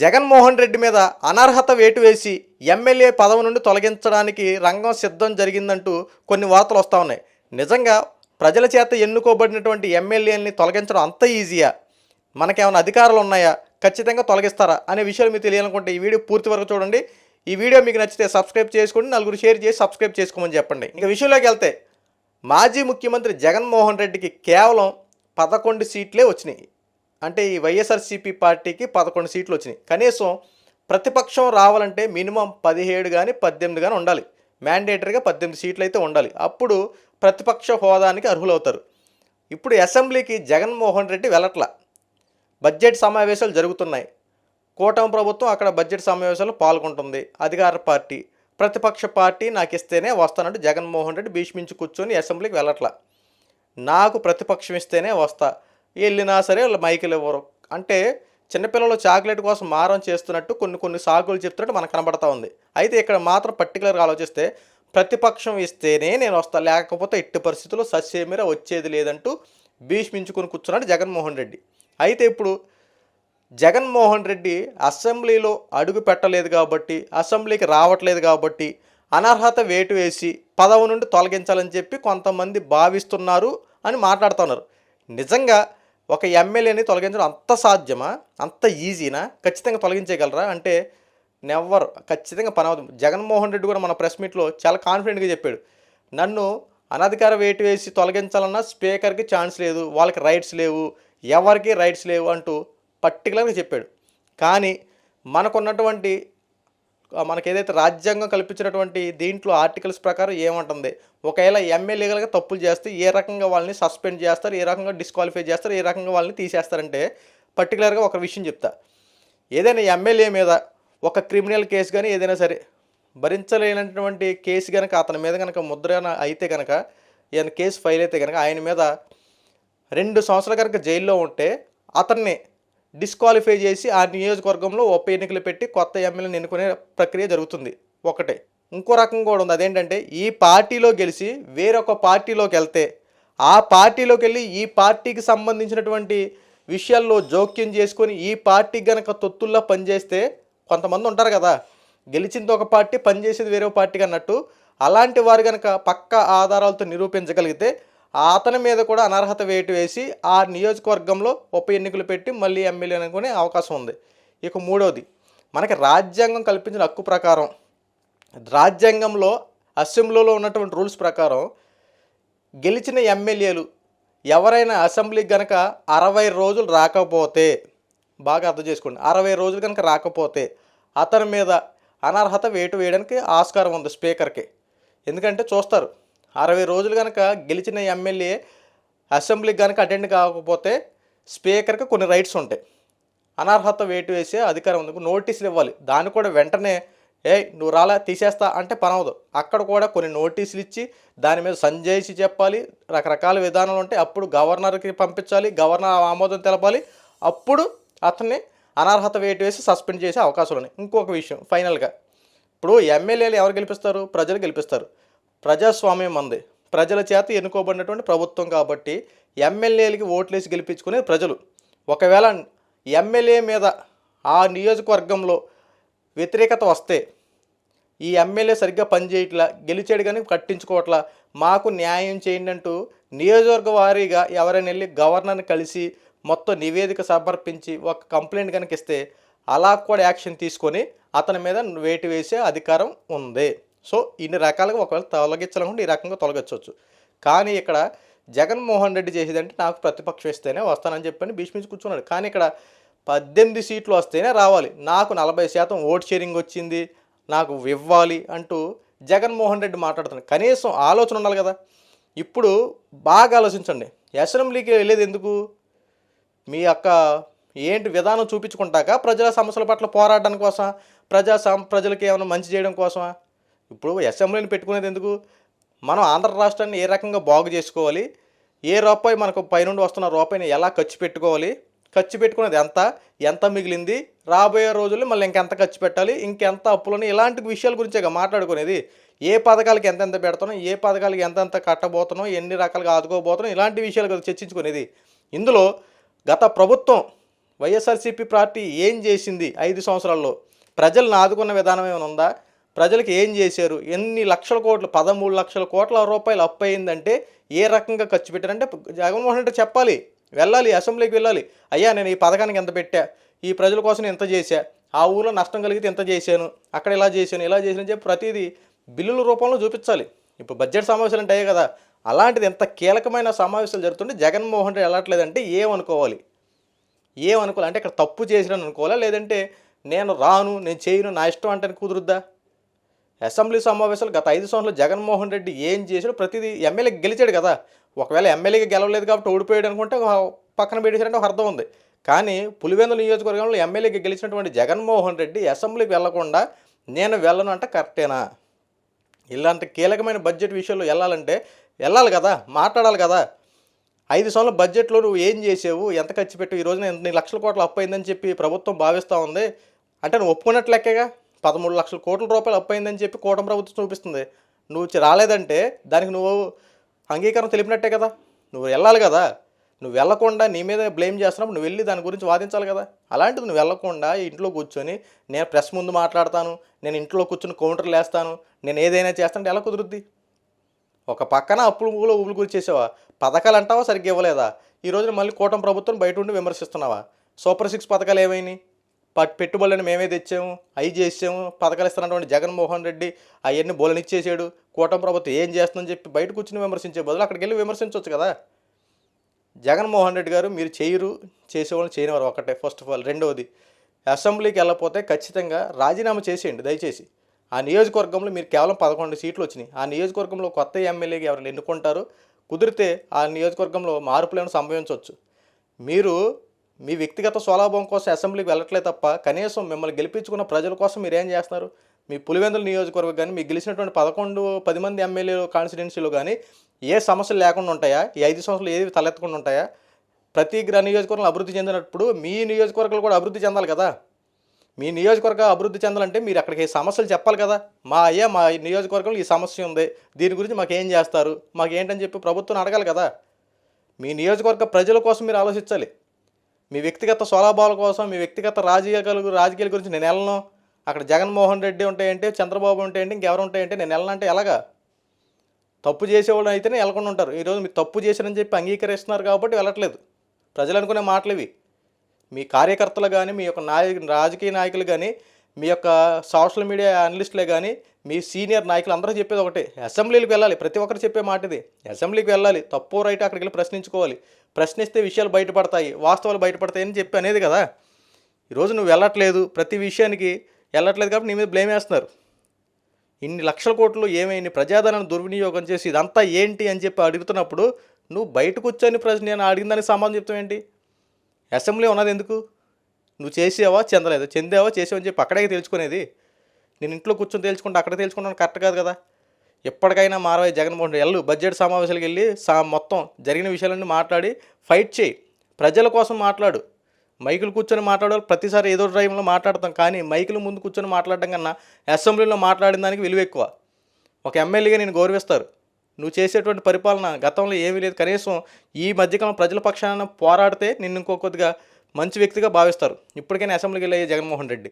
జగన్మోహన్ రెడ్డి మీద అనర్హత వేటు వేసి ఎమ్మెల్యే పదవి నుండి తొలగించడానికి రంగం సిద్ధం జరిగిందంటూ కొన్ని వార్తలు వస్తూ ఉన్నాయి. నిజంగా ప్రజల చేత ఎన్నుకోబడినటువంటి ఎమ్మెల్యేలని తొలగించడం అంత ఈజీయా? మనకేమైనా అధికారాలు ఉన్నాయా? ఖచ్చితంగా తొలగిస్తారా? అనే విషయాలు మీకు తెలియాలనుకుంటే ఈ వీడియో పూర్తి వరకు చూడండి. ఈ వీడియో మీకు నచ్చితే సబ్స్క్రైబ్ చేసుకోండి నలుగురు షేర్ చేసి సబ్స్క్రైబ్ చేసుకోమని చెప్పండి. ఇంకా విషయంలోకి వెళ్తే మాజీ ముఖ్యమంత్రి జగన్మోహన్ రెడ్డికి కేవలం పదకొండు సీట్లే వచ్చినాయి. అంటే ఈ వైఎస్ఆర్సీపీ పార్టీకి పదకొండు సీట్లు వచ్చినాయి. కనీసం ప్రతిపక్షం రావాలంటే మినిమం పదిహేడు కానీ పద్దెనిమిది కానీ ఉండాలి. మ్యాండేటరీగా పద్దెనిమిది సీట్లు అయితే ఉండాలి. అప్పుడు ప్రతిపక్ష హోదానికి అర్హులవుతారు. ఇప్పుడు అసెంబ్లీకి జగన్మోహన్ రెడ్డి వెళ్ళట్లా. బడ్జెట్ సమావేశాలు జరుగుతున్నాయి. కూటమి ప్రభుత్వం అక్కడ బడ్జెట్ సమావేశాలు పాల్గొంటుంది. అధికార పార్టీ ప్రతిపక్ష పార్టీ నాకు ఇస్తేనే వస్తానంటూ జగన్మోహన్ రెడ్డి భీష్మించి కూర్చొని అసెంబ్లీకి వెళ్ళట్లా. నాకు ప్రతిపక్షం ఇస్తేనే వస్తా. వెళ్ళినా సరే వాళ్ళు మైకులు ఇవ్వరు. అంటే చిన్నపిల్లలు చాక్లెట్ కోసం మారం చేస్తున్నట్టు కొన్ని కొన్ని సాకులు చెప్తున్నట్టు మనకు కనబడతా ఉంది. అయితే ఇక్కడ మాత్రం పర్టికులర్గా ఆలోచిస్తే ప్రతిపక్షం ఇస్తేనే నేను వస్తా లేకపోతే ఎట్టి పరిస్థితుల్లో సస్యమీర వచ్చేది లేదంటూ భీష్మించుకొని కూర్చున్నాడు జగన్మోహన్ రెడ్డి. అయితే ఇప్పుడు జగన్మోహన్ రెడ్డి అసెంబ్లీలో అడుగు పెట్టలేదు కాబట్టి అసెంబ్లీకి రావట్లేదు కాబట్టి అనర్హత వేటు వేసి పదవి నుండి తొలగించాలని చెప్పి కొంతమంది భావిస్తున్నారు అని మాట్లాడుతున్నారు. నిజంగా ఒక ఎమ్మెల్యేని తొలగించడం అంత సాధ్యమా? అంత ఈజీనా? ఖచ్చితంగా తొలగించగలరా అంటే నెవ్వరు ఖచ్చితంగా పని అవుతుంది జగన్మోహన్ రెడ్డి కూడా మన ప్రెస్ మీట్లో చాలా కాన్ఫిడెంట్గా చెప్పాడు. నన్ను అనధికార వేటు వేసి తొలగించాలన్నా స్పీకర్కి ఛాన్స్ లేదు వాళ్ళకి రైట్స్ లేవు ఎవరికి రైట్స్ లేవు అంటూ పర్టికులర్గా చెప్పాడు. కానీ మనకున్నటువంటి మనకి ఏదైతే రాజ్యాంగం కల్పించినటువంటి దీంట్లో ఆర్టికల్స్ ప్రకారం ఏముంటుంది? ఒకవేళ ఎమ్మెల్యేలుగా తప్పులు చేస్తే ఏ రకంగా వాళ్ళని సస్పెండ్ చేస్తారు? ఏ రకంగా డిస్క్వాలిఫై చేస్తారు? ఏ రకంగా వాళ్ళని తీసేస్తారంటే పర్టికులర్గా ఒక విషయం చెప్తా. ఏదైనా ఎమ్మెల్యే మీద ఒక క్రిమినల్ కేసు కానీ ఏదైనా సరే భరించలేనటువంటి కేసు కనుక అతని మీద కనుక ముద్రణ అయితే కనుక ఏదైనా కేసు ఫైల్ అయితే కనుక ఆయన మీద రెండు సంవత్సరాలు కనుక జైల్లో ఉంటే అతన్ని డిస్క్వాలిఫై చేసి ఆ నియోజకవర్గంలో ఉప ఎన్నికలు పెట్టి కొత్త ఎమ్మెల్యేని ఎన్నుకునే ప్రక్రియ జరుగుతుంది. ఒకటే. ఇంకో రకం కూడా ఉంది. అదేంటంటే ఈ పార్టీలో గెలిచి వేరొక పార్టీలోకి వెళ్తే ఆ పార్టీలోకి వెళ్ళి ఈ పార్టీకి సంబంధించినటువంటి విషయాల్లో జోక్యం చేసుకొని ఈ పార్టీ గనక తొత్తుల్లో పనిచేస్తే కొంతమంది ఉంటారు కదా. గెలిచింది ఒక పార్టీ పనిచేసేది వేరే పార్టీకి అన్నట్టు అలాంటి వారు కనుక పక్క ఆధారాలతో నిరూపించగలిగితే అతని మీద కూడా అనర్హత వేటు వేసి ఆ నియోజకవర్గంలో ఉప ఎన్నికలు పెట్టి మళ్ళీ ఎమ్మెల్యే అనుకునే అవకాశం ఉంది. ఇక మూడవది మనకి రాజ్యాంగం కల్పించిన హక్కు ప్రకారం రాజ్యాంగంలో అసెంబ్లీలో ఉన్నటువంటి రూల్స్ ప్రకారం గెలిచిన ఎమ్మెల్యేలు ఎవరైనా అసెంబ్లీకి కనుక అరవై రోజులు రాకపోతే బాగా అర్థం చేసుకోండి అరవై రోజులు కనుక రాకపోతే అతని మీద అనర్హత వేటు వేయడానికి ఆస్కారం ఉంది స్పీకర్కి. ఎందుకంటే చూస్తారు అరవై రోజులు కనుక గెలిచిన ఎమ్మెల్యే అసెంబ్లీకి కనుక అటెండ్ కాకపోతే స్పీకర్కి కొన్ని రైట్స్ ఉంటాయి. అనర్హత వేటు వేసే అధికారం ఉంది. నోటీసులు ఇవ్వాలి. దాన్ని కూడా వెంటనే ఏ నువ్వు రాలా తీసేస్తా అంటే పనవదు. అక్కడ కూడా కొన్ని నోటీసులు ఇచ్చి దాని మీద సంజయించి చెప్పాలి. రకరకాల విధానాలు ఉంటాయి. అప్పుడు గవర్నర్కి పంపించాలి. గవర్నర్ ఆమోదం తెలపాలి. అప్పుడు అతన్ని అనర్హత వేటు వేసి సస్పెండ్ చేసే అవకాశాలు ఉన్నాయి. ఇంకొక విషయం ఫైనల్గా. ఇప్పుడు ఎమ్మెల్యేలు ఎవరు గెలిపిస్తారు? ప్రజలు గెలిపిస్తారు. ప్రజాస్వామ్యం ఉంది ప్రజల చేత ఎన్నుకోబడినటువంటి ప్రభుత్వం కాబట్టి ఎమ్మెల్యేలకి ఓట్లేసి గెలిపించుకునే ప్రజలు. ఒకవేళ ఎమ్మెల్యే మీద ఆ నియోజకవర్గంలో వ్యతిరేకత వస్తే ఈ ఎమ్మెల్యే సరిగ్గా పనిచేయట్లా గెలిచాడు కానీ కట్టించుకోవట్లా మాకు న్యాయం చేయండి అంటూ నియోజకవర్గ వారీగా ఎవరైనా వెళ్ళి గవర్నర్ని కలిసి మొత్తం నివేదిక సమర్పించి ఒక కంప్లైంట్ కనుక ఇస్తే అలా కూడా యాక్షన్ తీసుకొని అతని మీద వేటు వేసే అధికారం ఉంది. సో ఇన్ని రకాలుగా ఒకవేళ తొలగించాలనుకుంటే ఈ రకంగా తొలగించవచ్చు కానీ ఇక్కడ జగన్మోహన్ రెడ్డి చేసేదంటే నాకు ప్రతిపక్షం ఇస్తేనే వస్తానని చెప్పని భీష్మించి కూర్చున్నాడు. కానీ ఇక్కడ పద్దెనిమిది సీట్లు వస్తేనే రావాలి. నాకు నలభై శాతం ఓట్ షేరింగ్ వచ్చింది నాకు ఇవ్వాలి అంటూ జగన్మోహన్ రెడ్డి మాట్లాడుతున్నాడు. కనీసం ఆలోచన ఉండాలి కదా. ఇప్పుడు బాగా ఆలోచించండి. అసెంబ్లీకి వెళ్ళేది ఎందుకు? మీ యొక్క ఏంటి విధానం చూపించుకుంటాక ప్రజల సమస్యల పట్ల పోరాడడం కోసం ప్రజా సం ప్రజలకి ఏమైనా మంచి చేయడం కోసమా? ఇప్పుడు అసెంబ్లీని పెట్టుకునేది ఎందుకు? మనం ఆంధ్ర రాష్ట్రాన్ని ఏ రకంగా బాగు చేసుకోవాలి? ఏ రూపాయి మనకు పైనుండి వస్తున్న రూపాయిని ఎలా ఖర్చు పెట్టుకోవాలి? ఖర్చు పెట్టుకునేది ఎంత? ఎంత మిగిలింది? రాబోయే రోజుల్లో మళ్ళీ ఇంకెంత ఖర్చు పెట్టాలి? ఇంకెంత అప్పులని ఇలాంటి విషయాల గురించే మాట్లాడుకునేది. ఏ పథకాలకి ఎంతెంత పెడుతున్నాం? ఏ పథకాలకి ఎంతెంత కట్టబోతున్నాం? ఎన్ని రకాలుగా ఆదుకోబోతున్నాం? ఇలాంటి విషయాలు కదా చర్చించుకునేది. ఇందులో గత ప్రభుత్వం వైఎస్ఆర్సీపీ పార్టీ ఏం చేసింది ఐదు సంవత్సరాల్లో? ప్రజలను ఆదుకున్న విధానం ఏమైనా ఉందా? ప్రజలకు ఏం చేశారు? ఎన్ని లక్షల కోట్లు పదమూడు లక్షల కోట్ల రూపాయలు అప్పు అయిందంటే ఏ రకంగా ఖర్చు పెట్టారంటే జగన్మోహన్ రెడ్డి చెప్పాలి వెళ్ళాలి అసెంబ్లీకి వెళ్ళాలి. అయ్యా నేను ఈ పథకానికి ఎంత పెట్టా? ఈ ప్రజల కోసం ఎంత చేశా? ఆ ఊళ్ళో నష్టం కలిగితే ఎంత చేశాను? అక్కడ ఇలా చేశాను ఇలా చేశాను అని చెప్పి ప్రతిదీ బిల్లుల రూపంలో చూపించాలి. ఇప్పుడు బడ్జెట్ సమావేశాలు ఉంటాయి కదా అలాంటిది ఎంత కీలకమైన సమావేశాలు జరుగుతుంటే జగన్మోహన్ రెడ్డి వెళ్ళట్లేదంటే ఏమనుకోవాలి? ఏమనుకోవాలి? అంటే ఇక్కడ తప్పు చేసినాను అనుకోవాలా? లేదంటే నేను రాను నేను చేయను నా ఇష్టం అంటే కుదురుద్దా? అసెంబ్లీ సమావేశాలు గత ఐదు సంవత్సరాలు జగన్మోహన్ రెడ్డి ఏం చేశాడు ప్రతిదీ ఎమ్మెల్యే గెలిచాడు కదా. ఒకవేళ ఎమ్మెల్యేగా గెలవలేదు కాబట్టి ఓడిపోయాడు అనుకుంటే పక్కన పెట్టేశారంటే ఒక అర్థం ఉంది. కానీ పులివెందుల నియోజకవర్గంలో ఎమ్మెల్యేగా గెలిచినటువంటి జగన్మోహన్ రెడ్డి అసెంబ్లీకి వెళ్ళకుండా నేను వెళ్ళను అంటే కరెక్టేనా? ఇలాంటి కీలకమైన బడ్జెట్ విషయంలో వెళ్ళాలంటే వెళ్ళాలి కదా మాట్లాడాలి కదా. ఐదు సంవత్సరాల బడ్జెట్లో నువ్వు ఏం చేసావు? ఎంత ఖర్చు పెట్టావు? ఈ రోజున ఎన్ని లక్షల కోట్లు అప్పు అయిందని చెప్పి ప్రభుత్వం భావిస్తూ ఉంది. అంటే నువ్వు ఒప్పుకున్నట్లెక్కగా పదమూడు లక్షల కోట్ల రూపాయలు అప్పయిందని చెప్పి కూటమి ప్రభుత్వం చూపిస్తుంది. నువ్వు రాలేదంటే దానికి నువ్వు అంగీకారం తెలిపినట్టే కదా. నువ్వు వెళ్ళాలి కదా. నువ్వు వెళ్ళకుండా నీ మీద బ్లేమ్ చేస్తున్నావు నువ్వు వెళ్ళి దాని గురించి వాదించాలి కదా. అలాంటిది నువ్వు వెళ్ళకుండా ఇంట్లో కూర్చొని నేను ప్రెస్ ముందు మాట్లాడతాను నేను ఇంట్లో కూర్చొని కౌంటర్లు వేస్తాను నేను ఏదైనా చేస్తానంటే ఎలా కుదురుద్ది? ఒక పక్కన అప్పులు ఊళ్ళో ఊళ్ళు గురిచేసావా పథకాలు అంటావా? సరిగ్గా ఇవ్వలేదా? ఈ రోజున మళ్ళీ కూటమి ప్రభుత్వం బయట ఉండి విమర్శిస్తున్నావా? సూపర్ సిక్స్ పథకాలు ఏమైనాయి? పెట్టుబడులను మేమే తెచ్చాము అవి చేసాము పథకాలు ఇస్తున్నటువంటి జగన్మోహన్ రెడ్డి అవన్నీ బోలనిచ్చేసాడు కూటమి ప్రభుత్వం ఏం చేస్తుందని చెప్పి బయట కూర్చుని విమర్శించే బదులు అక్కడికి వెళ్ళి విమర్శించవచ్చు కదా. జగన్మోహన్ రెడ్డి గారు మీరు చేయరు చేసేవాళ్ళు చేయనివారు ఒకటే ఫస్ట్ ఆఫ్ ఆల్. రెండవది అసెంబ్లీకి వెళ్ళకపోతే ఖచ్చితంగా రాజీనామా చేసేయండి దయచేసి. ఆ నియోజకవర్గంలో మీరు కేవలం పదకొండు సీట్లు వచ్చినాయి. ఆ నియోజకవర్గంలో కొత్త ఎమ్మెల్యేకి ఎవరైనా ఎన్నుకుంటారు కుదిరితే ఆ నియోజకవర్గంలో మార్పులను సంభవించవచ్చు మీరు మీ వ్యక్తిగత స్వలాభం కోసం అసెంబ్లీకి వెళ్ళట్లే తప్ప కనీసం మిమ్మల్ని గెలిపించుకున్న ప్రజల కోసం మీరు ఏం చేస్తున్నారు? మీ పులివెందుల నియోజకవర్గం కానీ మీకు గెలిచినటువంటి పదకొండు పది మంది ఎమ్మెల్యేలు కాన్స్టిట్యున్సీలు కానీ ఏ సమస్యలు లేకుండా ఉంటాయా? ఈ ఐదు సంవత్సరాలు ఏవి తలెత్తకుండా ఉంటాయా? ప్రతి గ్రా నియోజకవర్గంలో అభివృద్ధి చెందినప్పుడు మీ నియోజకవర్గాలు కూడా అభివృద్ధి చెందాలి కదా? మీ నియోజకవర్గం అభివృద్ధి చెందాలంటే మీరు అక్కడికి సమస్యలు చెప్పాలి కదా? మా అయ్యా మా నియోజకవర్గంలో ఈ సమస్య ఉంది. దీని గురించి మాకు ఏం చేస్తారు? మాకు ఏంటని చెప్పి ప్రభుత్వం అడగాలి కదా? మీ నియోజకవర్గ ప్రజల కోసం మీరు ఆలోచించాలి. మీ వ్యక్తిగత స్వలాభాల కోసం మీ వ్యక్తిగత రాజకీయాల రాజకీయాల గురించి నేను వెళ్ళను. అక్కడ జగన్మోహన్ రెడ్డి ఉంటాయంటే చంద్రబాబు ఉంటాయంటే ఇంకెవరు ఉంటాయంటే నేను వెళ్ళనంటే ఎలాగా? తప్పు చేసేవాళ్ళు అయితేనే వెళ్ళకుండా ఉంటారు. ఈరోజు మీరు తప్పు చేశారని చెప్పి అంగీకరిస్తున్నారు కాబట్టి వెళ్ళట్లేదు. ప్రజలు అనుకునే మాటలు ఇవి. మీ కార్యకర్తలు కానీ మీ యొక్క నాయకు రాజకీయ నాయకులు కానీ మీ యొక్క సోషల్ మీడియా అనలిస్టులే కానీ మీ సీనియర్ నాయకులు అందరూ చెప్పేది ఒకటే. అసెంబ్లీకి వెళ్ళాలి. ప్రతి ఒక్కరు చెప్పే మాట ఇది అసెంబ్లీకి వెళ్ళాలి. తప్పు రైట్ అక్కడికి వెళ్ళి ప్రశ్నించుకోవాలి. ప్రశ్నిస్తే విషయాలు బయటపడతాయి వాస్తవాలు బయటపడతాయి అని చెప్పి అనేది కదా. ఈరోజు నువ్వు వెళ్ళట్లేదు ప్రతి విషయానికి వెళ్ళట్లేదు కాబట్టి నీ మీద బ్లేమ్ వేస్తున్నారు. ఇన్ని లక్షల కోట్లు ఏమైంది ప్రజాధనాన్ని దుర్వినియోగం చేసి ఇదంతా ఏంటి అని చెప్పి అడుగుతున్నప్పుడు నువ్వు బయటకు వచ్చాని ప్రశ్న నేను అడిగిన దానికి సమాధానం చెప్తావు ఏంటి? అసెంబ్లీ ఉన్నది ఎందుకు? నువ్వు చేసావా చెందలేదు? చెందావా చేసావని చెప్పి అక్కడే తెలుసుకునేది. నేను ఇంట్లో కూర్చొని తేల్చుకుంటే అక్కడ తేల్చుకుంటాను కరెక్ట్ కాదు కదా. ఎప్పటికైనా మారవై జగన్మోహన్ రెడ్డి. వెళ్ళు బడ్జెట్ సమావేశాలకు వెళ్ళి సా మొత్తం జరిగిన విషయాలన్నీ మాట్లాడి ఫైట్ చేయి. ప్రజల కోసం మాట్లాడు. మైకులు కూర్చొని మాట్లాడాలి. ప్రతిసారి ఏదో టైంలో మాట్లాడతాం. కానీ మైకులు ముందు కూర్చొని మాట్లాడడం కన్నా అసెంబ్లీలో మాట్లాడిన దానికి విలువ ఎక్కువ. ఒక ఎమ్మెల్యేగా నేను గౌరవిస్తారు. నువ్వు చేసేటువంటి పరిపాలన గతంలో ఏమీ లేదు. కనీసం ఈ మధ్యకాలం ప్రజల పక్షాన పోరాడితే నిన్ను ఇంకో కొద్దిగా మంచి వ్యక్తిగా భావిస్తారు. ఇప్పటికైనా అసెంబ్లీకి వెళ్ళే జగన్మోహన్ రెడ్డి.